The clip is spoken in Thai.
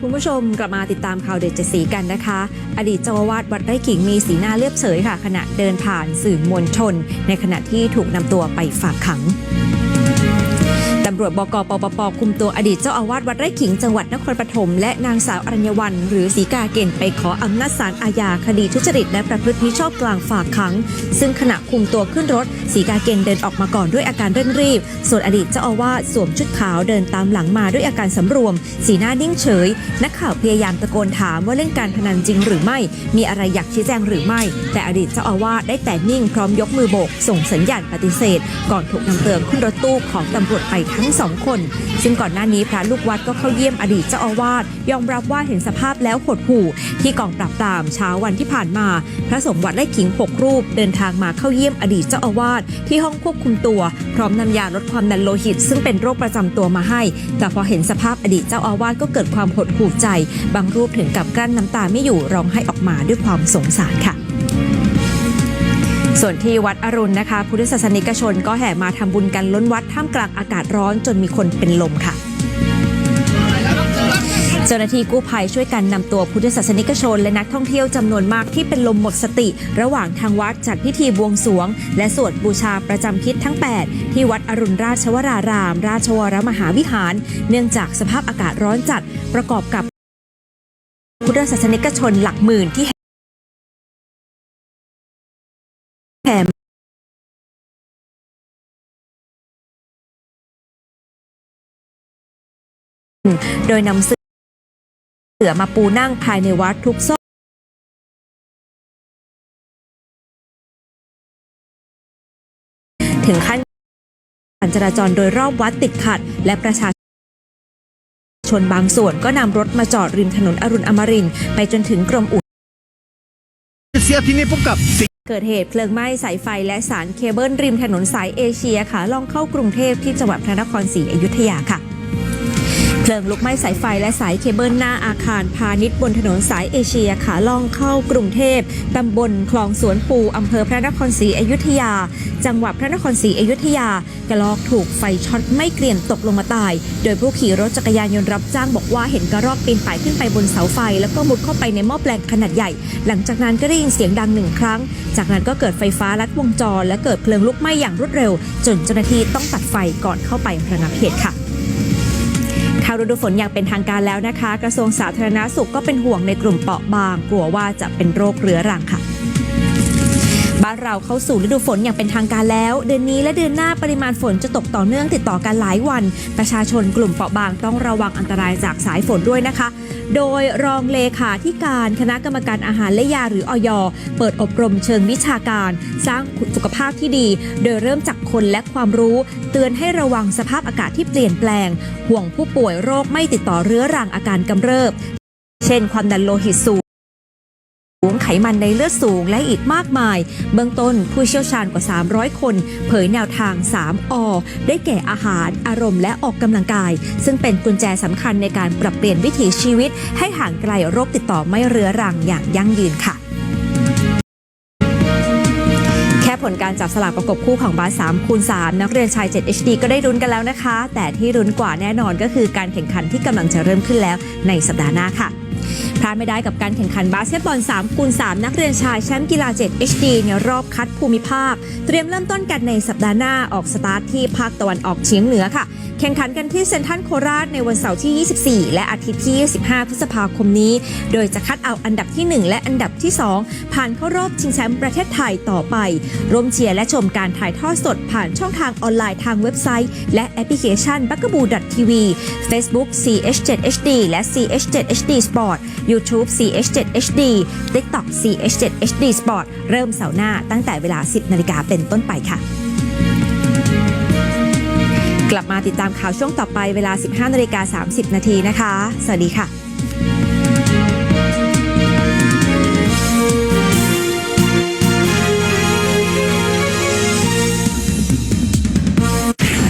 คุณผู้ชมกลับมาติดตามข่าวเด็ดเจ็ดสีกันนะคะ อดีตเจ้าวาดวัดไร่ขิงมีสีหน้าเรียบเฉยค่ะ ขณะเดินผ่านสื่อมวลชน ในขณะที่ถูกนำตัวไปฝากขังำรวจบกปปปคุมตัวอดีตเจ้าอาวาสวัดไร่ขิงจังหวัดนครปฐมและนางสาวอรัญญวันหรือสีกาเกณฑ์ไปขออำนาจศาลอาญาคดีทุจริตและประพฤติมิชอบกลางฝากขัง ซึ่งขณะคุมตัวขึ้นรถสีกาเกณฑ์เดินออกมาก่อนด้วยอาการเร่งรีบ ส่วนอดีตเจ้าอาวาสสวมชุดขาวเดินตามหลังมาด้วยอาการสำรวม สีหน้านิ่งเฉย นักข่าวพยายามตะโกนถามว่าเล่นการพนันจริงหรือไม่ มีอะไรอยากชี้แจงหรือไม่ แต่อดีตเจ้าอาวาสได้แต่นิ่งพร้อมยกมือโบก ส่งสัญญาณปฏิเสธ ก่อนถูกนำเติมขึ้นรถตู้ของตำรวจไปทั้งสองคน ซึ่งก่อนหน้านี้พระลูกวัดก็เข้าเยี่ยมอดีตเจ้าอาวาสยอมรับว่าเห็นสภาพแล้วหดหู่ ที่กองปราบปรามเช้าวันที่ผ่านมา พระสงฆ์วัดไร่ขิงหกรูป เดินทางมาเข้าเยี่ยมอดีตเจ้าอาวาสที่ห้องควบคุมตัว พร้อมนำยาลดความดันโลหิต ซึ่งเป็นโรคประจำตัวมาให้ แต่พอเห็นสภาพอดีตเจ้าอาวาสก็เกิดความหดหู่ใจ บางรูปถึงกับกลั้นน้ำตาไม่อยู่ร้องไห้ออกมาด้วยความสงสารค่ะ ส่วนที่วัดอรุณนะคะ พุทธศาสนิกชนก็แห่มาทำบุญกันล้นวัดท่ามกลางอากาศร้อนจนมีคนเป็นลมค่ะ เจ้าหน้าที่กู้ภัยช่วยกันนำตัวพุทธศาสนิกชน และนักท่องเที่ยวจำนวนมากที่เป็นลมหมดสติ ระหว่างทางวัดจัดพิธีบวงสรวง และสวดบูชาประจำทิศทั้ง 8 ที่วัดอรุณราชวราราม ราชวรมหาวิหาร เนื่องจากสภาพอากาศร้อนจัดประกอบกับพุทธศาสนิกชนหลักหมื่นที่ โดยนำเสือมาปูนั่งภายในวัดทุกซอกถึงขั้นการจราจรโดยรอบวัดติดขัด และประชาชนบางส่วนก็นำรถมาจอดริมถนนอรุณอมรินไปจนถึงกรมอุทเสียที่นี่พบกับเกิดเหตุเพลิงไหม้สายไฟและสารเคเบิลริมถนนสายเอเชียค่ะล่องเข้ากรุงเทพที่จังหวัดพระนครศรีอยุธยาค่ะ ลิงลุกไหม้สายไฟและสายเคเบิลหน้าอาคารพาณิชย์บนถนนสายเอเชียขาล่องเข้ากรุงเทพตำบลคลองสวนปูอำเภอพระนครศรีอยุธยา จังหวัดพระนครศรีอยุธยากระลอกถูกไฟช็อตไม่เกลี่ยมตกลงมาตาย โดยผู้ขี่รถจักรยานยนต์รับจ้างบอกว่าเห็นกระรอกปีนป่ายขึ้นไปบนเสาไฟ แล้วก็มุดเข้าไปในหม้อแปลงขนาดใหญ่ หลังจากนั้นก็ได้ยินเสียงดังหนึ่งครั้ง จากนั้นก็เกิดไฟฟ้าลัดวงจร และเกิดเพลิงลุกไหม้อย่างรวดเร็ว จนเจ้าหน้าที่ต้องตัดไฟก่อนเข้าไประงับเหตุค่ะ ข่าวฤดูฝนอย่างเป็นทางการแล้วนะคะ กระทรวงสาธารณาสุขก็เป็นห่วงในกลุ่มเปราะบาง กลัวว่าจะเป็นโรคเรื้อรังค่ะ บ้านเราเข้าสู่ฤดูฝนอย่างเป็นทางการแล้ว เดือนนี้และเดือนหน้าปริมาณฝนจะตกต่อเนื่องติดต่อกันหลายวัน ประชาชนกลุ่มเปราะบางต้องระวังอันตรายจากสายฝนด้วยนะคะ โดยรองเลขาธิการคณะกรรมการอาหารและยาหรืออยเปิดอบรมเชิงวิชาการ สร้างสุขภาพที่ดี โดยเริ่มจากคนและความรู้ เตือนให้ระวังสภาพอากาศที่เปลี่ยนแปลง ห่วงผู้ป่วยโรคไม่ติดต่อเรื้อรังอาการกำเริบ เช่นความดันโลหิตสูงูงไขมันในเลือดสูงและอีกมากมาย เบื้องต้นผู้เชี่ยวชาญกว่า 300 คน เผยแนวทาง 3 อ ได้แก่อาหาร อารมณ์และออกกำลังกาย ซึ่งเป็นกุญแจสำคัญในการปรับเปลี่ยนวิถีชีวิต ให้ห่างไกลโรคติดต่อไม่เรื้อรังอย่างยั่งยืนค่ะแค่ผลการจับสลากประกบคู่ของบาส3คูณ3นักเรียนชาย 7 HD ก็ได้รุ้นกันแล้วนะคะ แต่ที่รุ้นกว่าแน่นอนก็คือการแข่งขันที่กำลังจะเริ่มขึ้นแล้วในสัปดาห์หน้าค่ะ พลาดไม่ได้กับการแข่งขันบาสเกตบอล3คูณ3นักเรียนชายแชมป์กีฬา 7 HD ในรอบคัดภูมิภาค เตรียมเริ่มต้นกันในสัปดาห์หน้าออกสตาร์ทที่ภาคตะวันออกเฉียงเหนือค่ะ แข่งขันกันที่เซนทัลโคราชในวันเสาร์ที่ 24 และอาทิตย์ที่ 25 พฤษภาคมนี้ โดยจะคัดเอาอันดับที่ 1 และอันดับที่ 2 ผ่านเข้ารอบชิงแชมป์ประเทศไทยต่อไป ร่วมเชียร์และชมการถ่ายทอดสดผ่านช่องทางออนไลน์ทางเว็บไซต์ และแอปพลิเคชันบั b u g a b o o TV Facebook CH7HD และ CH7HD Sport YouTube CH7HD TikTok CH7HD Sport เริ่มเสาร์หน้าตั้งแต่เวลา 10 นาฬิกาเป็นต้นไปค่ะ กลับมาติดตามข่าวช่วงต่อไปเวลา 15นาฬิกา30 นาทีนะคะ สวัสดีค่ะ